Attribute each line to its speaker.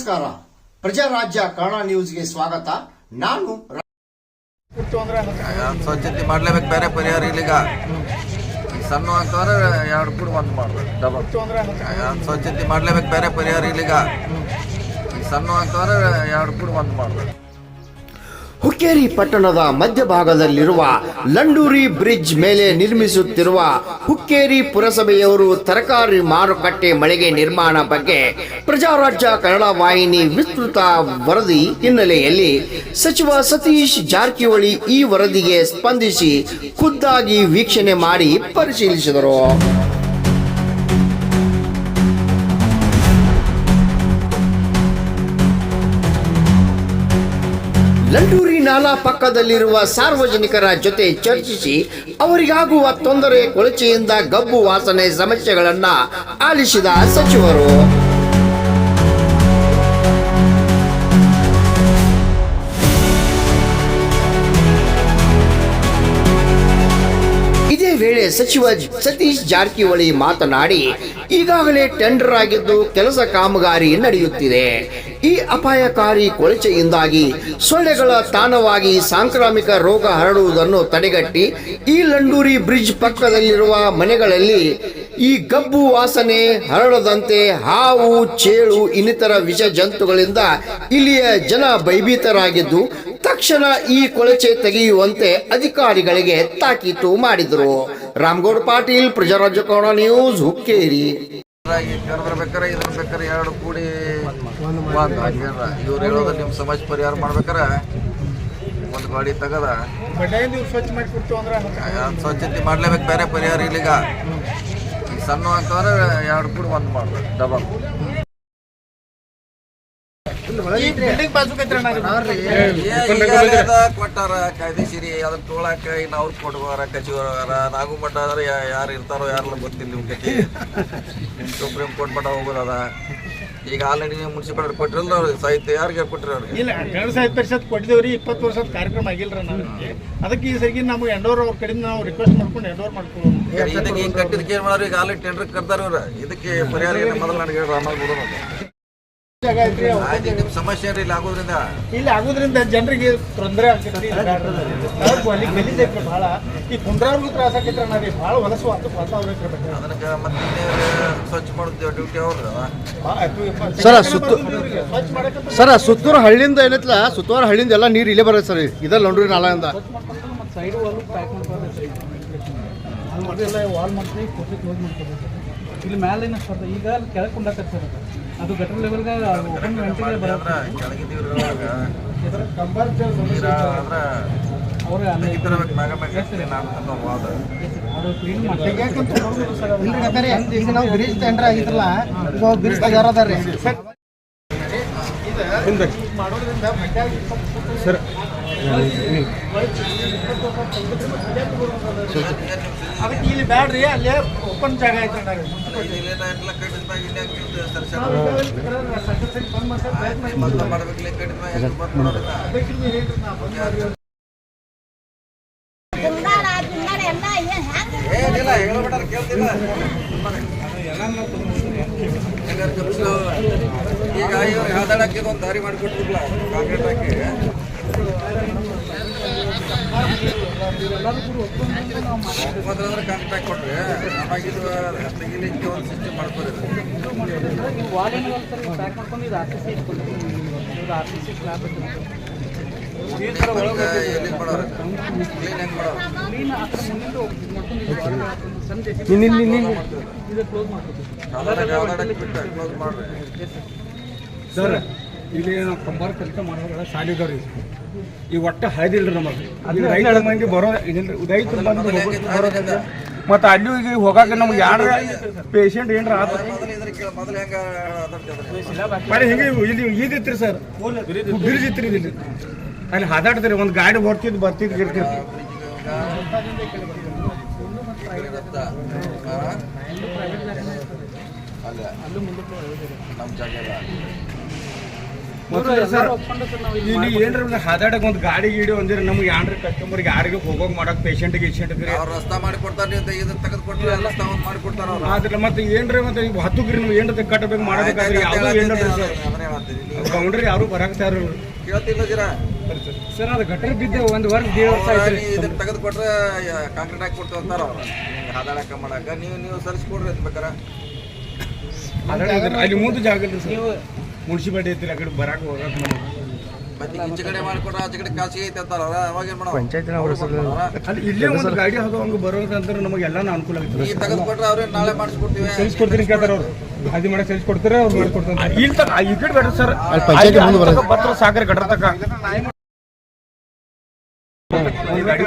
Speaker 1: ನಮಸ್ಕಾರ. ಪ್ರಜಾರಾಜ್ಯ ಕನ್ನಡ ನ್ಯೂಸ್ಗೆ ಸ್ವಾಗತ. ನಾನು
Speaker 2: ಸ್ವಚ್ಛತೆ ಮಾಡ್ಲೇಬೇಕು ಬೇರೆ ಪರಿಹಾರ ಇಲ್ಲಿಗ. ಸಣ್ಣ ಅಂತಂದ್ರೆ ಎರಡು ಕೂಡ ಒಂದು ಮಾಡ್ಬೇಕು ಡಬಲ್ ಸ್ವಚ್ಛತೆ ಮಾಡ್ಲೇಬೇಕು ಬೇರೆ ಪರಿಹಾರ ಇಲ್ಲಿಗ. ಸಣ್ಣ ಅಂತಂದ್ರೆ ಎರಡು ಕೂಡ ಒಂದು ಮಾಡ್ಬೇಕು.
Speaker 1: ಹುಕ್ಕೇರಿ ಪಟ್ಟಣದ ಮಧ್ಯಭಾಗದಲ್ಲಿರುವ ಲಂಡೂರಿ ಬ್ರಿಡ್ಜ್ ಮೇಲೆ ನಿರ್ಮಿಸುತ್ತಿರುವ ಹುಕ್ಕೇರಿ ಪುರಸಭೆಯವರು ತರಕಾರಿ ಮಾರುಕಟ್ಟೆ ಮಳಿಗೆ ನಿರ್ಮಾಣ ಬಗ್ಗೆ ಪ್ರಜಾರಾಜ್ಯ ಕನ್ನಡ ವಾಹಿನಿ ವಿಸ್ತೃತ ವರದಿ ಹಿನ್ನೆಲೆಯಲ್ಲಿ ಸಚಿವ ಸತೀಶ್ ಜಾರಕಿಹೊಳಿ ಈ ವರದಿಗೆ ಸ್ಪಂದಿಸಿ ಖುದ್ದಾಗಿ ವೀಕ್ಷಣೆ ಮಾಡಿ ಪರಿಶೀಲಿಸಿದರು. ಲಂಡೂರಿ ನಾಲಾ ಪಕ್ಕದಲ್ಲಿರುವ ಸಾರ್ವಜನಿಕರ ಜೊತೆ ಚರ್ಚಿಸಿ ಅವರಿಗಾಗುವ ತೊಂದರೆ ಕೊಳಚೆಯಿಂದ ಗಬ್ಬು ವಾಸನೆ ಸಮಸ್ಯೆಗಳನ್ನು ಆಲಿಸಿದ ಸಚಿವರು. ವೇಳೆ ಸಚಿವ ಸತೀಶ್ ಜಾರಕಿಹೊಳಿ ಮಾತನಾಡಿ, ಈಗಾಗಲೇ ಟೆಂಡರ್ ಆಗಿದ್ದು ಕೆಲಸ ಕಾಮಗಾರಿ ನಡೆಯುತ್ತಿದೆ. ಈ ಅಪಾಯಕಾರಿ ಕೊಳಚೆಯಿಂದಾಗಿ ಸೊಳ್ಳೆಗಳ ತಾಣವಾಗಿ ಸಾಂಕ್ರಾಮಿಕ ರೋಗ ಹರಡುವುದನ್ನು ತಡೆಗಟ್ಟಿ, ಈ ಲಂಡೂರಿ ಬ್ರಿಡ್ಜ್ ಪಕ್ಕದಲ್ಲಿರುವ ಮನೆಗಳಲ್ಲಿ ಈ ಗಬ್ಬು ವಾಸನೆ ಹರಡದಂತೆ ಹಾವು, ಚೇಳು, ಇನ್ನಿತರ ವಿಷ ಜಂತುಗಳಿಂದ ಇಲ್ಲಿಯ ಜನ ಭಯಭೀತರಾಗಿದ್ದು ತಕ್ಷಣ ಈ ಕೊಳಚೆ ತೆಗೆಯುವಂತೆ ಅಧಿಕಾರಿಗಳಿಗೆ ತಾಕೀತು ಮಾಡಿದರು. ರಾಮಗೌಡ ಪಾಟೀಲ್ ಪ್ರಜಾರಾಜ್ಯ ಕೋಣ ನ್ಯೂಸ್ ಹುಕ್ಕೇರಿ.
Speaker 2: ಬೇಕಾರೆ ಇದ್ರ ಬೇಕಾರೆ ಎರಡು ಕೂಡಿ ಇವ್ರು ಹೇಳೋದು ನಿಮ್ಮ ಸಮಾಜ ಪರಿಹಾರ ಮಾಡ್ಬೇಕಾರೆ ಒಂದು ಗಾಡಿ ತಗದ. ಸ್ವಚ್ಛತೆ ಮಾಡ್ಲೇಬೇಕು ಬೇರೆ ಪರಿಹಾರ ಇಲ್ಲಿಗ. ಈ ಸಣ್ಣ ಅಂತಂದ್ರೆ ಎರಡು ಕೂಡ ಒಂದು ಮಾಡ್ಬೇಕು ಡಬಲ್ ಕೊಟ್ಟಾರ ಕಾಯ್ದೆಸಿರಿ ಅದನ್ನ ತೋಳಕ ಇನ್ನು ಅವ್ರು ಕೊಡುವಾರ ಕಚಿವರ ನಾಗು ಮಠ ಆದ್ರೆ ಯಾರು ಇರ್ತಾರೋ ಯಾರಲ್ಲ ಗೊತ್ತಿಲ್ಲ ನಿಮ್ ಕತಿ ನಿಮ್ ಸುಪ್ರೀಂ ಕೋರ್ಟ್ ಮಠ ಹೋಗೋದದ. ಈಗ ಆಲ್ರೆಡಿ ಮುನ್ಸಿಪಾಲಿಟಿ ಕೊಟ್ಟಿರಲ್ಲ ಅವ್ರಿಗೆ ಸಾಹಿತ್ಯ ಯಾರಿಗೆ ಕೊಟ್ಟಿರ ಅವ್ರಿಗೆ
Speaker 3: ಇಲ್ಲ ಕನ್ನಡ ಸಾಹಿತ್ಯ ಪರಿಷತ್ ಕೊಟ್ಟಿದ್ದೇವ್ರಿ ಇಪ್ಪತ್ತು ವರ್ಷದ ಕಾರ್ಯಕ್ರಮ ಆಗಿಲ್ಲ ಅದಕ್ಕೆ ಈ ಸರಿಗೆ ನಮ್ಗೆ ಎಂಡೋರ್ ಅವ್ರ ಕಡೆಯಿಂದ ನಾವು ರಿಕ್ವೆಸ್ಟ್ ಮಾಡ್ಕೊಂಡು ಎಂಡೋರ್ ಮಾಡ್ಕೊಳ್ಳೋಣ
Speaker 2: ಇದಕ್ಕೆ ಈಗ ಕಟ್ಟಿದಕ್ಕೆ ಏನ್ ಮಾಡೋರು ಈಗ ಆಲ್ರೆಡಿ ಟೆಂಡರ್ ಕರ್ತಾರ ಇವ್ರ. ಇದಕ್ಕೆ ಪರಿಹಾರ ಮೊದಲು ನನಗೆ ಹೇಳ್ರಿ ಸಮಸ್ಯೆ ಇಲ್ಲ ಇಲ್ಲಿ ಆಗೋದ್ರಿಂದ?
Speaker 3: ಇಲ್ಲಿ ಆಗೋದ್ರಿಂದ ಜನರಿಗೆ ತೊಂದರೆ ಆಗ್ತೈತಿ. ಭಾಳ. ಈ ಕುಂದ್ರಾರ್ಗೂ ತ್ರಾಸ ಆಕೈತ್ರಿ ಭಾಳ ಹೊಲಸು ವಾತ ವಾತಾವರಣ
Speaker 2: ಅದಕ್ಕೆ ಮತ್ತೆ ಸ್ವಚ್ಛ ಮಾಡೋದು ಡ್ಯೂಟಿ ಅವ್ರದ್ದು
Speaker 4: ಸರ, ಸುತ್ತ ಸರ ಸುತ್ತೂರು ಹಳ್ಳಿಂದ ಏನೈತಲ್ಲ ಸುತ್ತೂರು ಹಳ್ಳಿಂದ ಎಲ್ಲ ನೀರು ಇಲ್ಲೇ ಬರುತ್ತೆ ಸರ್. ಇದ ಲಂಡ್ರಿ ನಾಳೆಯಿಂದ.
Speaker 3: ಸೈಡ್ ವಾಲ್ ಪ್ಯಾಕ್ ಮಾಡ್ತೀವಿ ಕ್ಲೋಸ್ ಮಾಡ್ಕೋಬೇಕು ಇಲ್ಲಿ ಮೇಲಿನ ಸ್ಪರ್ಧೆ ಈಗ ಕೆಳಕ್ ಕೆಳಗೆ ಸರ್ ಅದು. ಗಟರ್ ಲೆವೆಲ್ಗೆ ವೆಂಟಿಗೆ ಅವ್ರು ಅಲ್ಲಿ ಸರ್
Speaker 5: ಈಗ ನಾವು ಬ್ರಿಡ್ಜ್ ಟೆಂಡರ್ ಆಗಿದ್ರಲ್ಲ ಈಗ ಬ್ರಿಡ್ಜ್ ತೆಗ್ಯಾರದಾರ್ರಿ
Speaker 3: ಮಾಡೋದ್ರಿಂದ ಮಂಡ್ಯಾಗ ಇಪ್ಪತ್ತು
Speaker 4: ಸರ್
Speaker 3: ಅದಕ್ಕೆ ಇಲ್ಲಿ ಬ್ಯಾಡ್ರಿ ಅಲ್ಲೇ ಓಪನ್ ಜಾಗ ಐತೆ.
Speaker 2: ಈಗ ಹಾದಾಡಕ್ಕೆ ಒಂದು ದಾರಿ ಮಾಡಿಕೊಟ್ರಲ್ಲ ಕಾಂಕ್ರೀಟ್ ಹಾಕಿ ಒಪ್ಪಂದ್ರೆ ಕಾಂಟ್ಯಾಕ್ಟ್ ಕೊಟ್ರೆ ನಮಗಿದು ತೆಗಿಲಿಕ್ಕೆ ಒಂದು ಸಿಸ್ಟಮ್
Speaker 3: ಇದು ಕ್ಲೋಸ್
Speaker 6: ಸರ್ ಇಲ್ಲಿ ನಾವು ಕಂಬಾರ ಕೆಲಸ ಮಾಡೋದ್ರ ಸಾಲಿದವ್ರಿ ಈ ಒಟ್ಟು ಹೈದಿಲ್ರಿ ನಮಗೆ. ಅಲ್ಲಿ ರೈತರ ಮಂದಿ ಬರೋ ಇದಿಲ್ಲ ರೈತರು ಬಂದು ಬರೋದಿಲ್ಲ. ಮತ್ತು ಅಲ್ಲಿ ಈಗ ಹೋಗಾಕ ನಮ್ಗೆ ಯಾರ ಪೇಷಂಟ್ ಏನ್ರ ಆತ?
Speaker 2: ಮೊದಲು ಹೆಂಗ
Speaker 6: ಇಲ್ಲಿ ಈದಿತ್ರಿ ಸರ್. ಬ್ರಿಡ್ಜ್ ಇತ್ರಿ ಇಲ್ಲಿ. ಅಲ್ಲಿ ಹಾದಾಡ್ತೀರಿ ಒಂದು ಗಾಡಿ ಬರ್ತಿದ್ದು ಬರ್ತಿದ್ ಇರ್ತಿತ್ತು
Speaker 2: ಅಲ್ಲ ನಮ್ಮ ಜಾಗ ಇಲ್ಲ
Speaker 3: ನಾವು
Speaker 6: ಏನ್ರ ಒಂದು ಹಾದಾಡಕ್ ಒಂದ್ ಗಾಡಿ ಗೀಡಿ ಒಂದಿರ ನಮ್ಗೆ ಯಾನ್ರ ಕಸ್ಟಮರ್ ಯಾರಿಗೆ ಹೋಗೋಕ್ ಮಾಡಕ್ ಪೇಷಂಟ್ ಗೀಷಂಟ್
Speaker 2: ಅವ್ರು ರಸ್ತಾ ಮಾಡಿ ಕೊಡ್ತಾರೆ ನೀವು ಇದನ್ನ ತೆಗೆದು ಕೊಟ್ಟರೆ ಎಲ್ಲ ರಸ್ತಾ ಒಂದು ಮಾಡಿ ಕೊಡ್ತಾರ ಅವ್ರು.
Speaker 6: ಆದ್ರೆ ಮತ್ತೆ ಏನ್ರಿ ಮತ್ತೆ ಈಗ ಹತ್ತುಗ್ರಿ ನೀವು ಏನ್ರ ಕಟ್ಟಬೇಕು ಮಾಡಬೇಕಾದ್ರೆ ಯಾವ್ದು ಏನ್ರಿ ಸರ್.
Speaker 2: ನೀವು
Speaker 6: ಬೌಂಡ್ರಿ ಯಾರು ಬರಾಕ್ತಾರ
Speaker 2: ಕೇಳ್ತಿಲ್ಲ ಜೀರಾ?
Speaker 3: ಸರ್ ಅದು ಗಟ್ಟರ್ ಬಿದ್ದೆ ಒಂದು ವರ್ಷ ದೇವ್ರ
Speaker 2: ಇದನ್ನ ತೆಗೆದು ಕೊಟ್ರೆ ಕಾಂಕ್ರೀಟ್ ಹಾಕಿ ಕೊಡ್ತೀವಿ ಅಂತಾರ ಅವ್ರು. ಹಾದಾಡಕ ಮಾಡಕ ನೀವು ನೀವು ಸರಿಸ್ಕೊಡ್ರಿ ಅಂತ ಬೇಕಾರ.
Speaker 6: ಅಲ್ಲಿ ಮುಂದೆ ಜಾಗ ಸರ್. ಮುನ್ಸಿಪಾಲಿಟಿ ಐತಿ ಆ ಕಡೆ ಬರಾಕ್ ಹೋಗಕ್
Speaker 2: ಮತ್ತೆ ಈಚೆ ಕಡೆ ಆಚೆ ಕಡೆ ಖಾಸಗಿ ಐತೆ ಅಂತಾರ ಅವ್ರ ಅವಾಗ ಏನ್ ಮಾಡೋದು
Speaker 6: ಅಲ್ಲಿ ಇಲ್ಲೇ ಒಂದು ಗಾಡಿ ಬರೋದಂದ್ರೆ ನಮಗೆ ಎಲ್ಲಾನು ಅನುಕೂಲ ಆಗುತ್ತೆ
Speaker 2: ಅವ್ರೇ ನಾಳೆ ಮಾಡಿಸ್ಕೊಡ್ತೀವಿ
Speaker 6: ಕೊಡ್ತೀನಿ ಕೇಳ್ತಾರ ಅವ್ರು ಅದು ಮಾಡಿ ಅವ್ರು ಮಾಡ್ಕೊಡ್ತಾರೆ ಇಲ್ಲಿ ತಕ ಈ ಕಡೆ ಬೇಡ ಸರ್
Speaker 4: ಅಲ್ಲಿ ಪಂಚಾಯ್ತಿ ಮುಂದೆ ಬರೋದು.
Speaker 6: ಬರ್ತಾರೆ ಸಾಗರ ಗಟ್ರ ತಕ ಒಂದ್ ಗಾಡಿ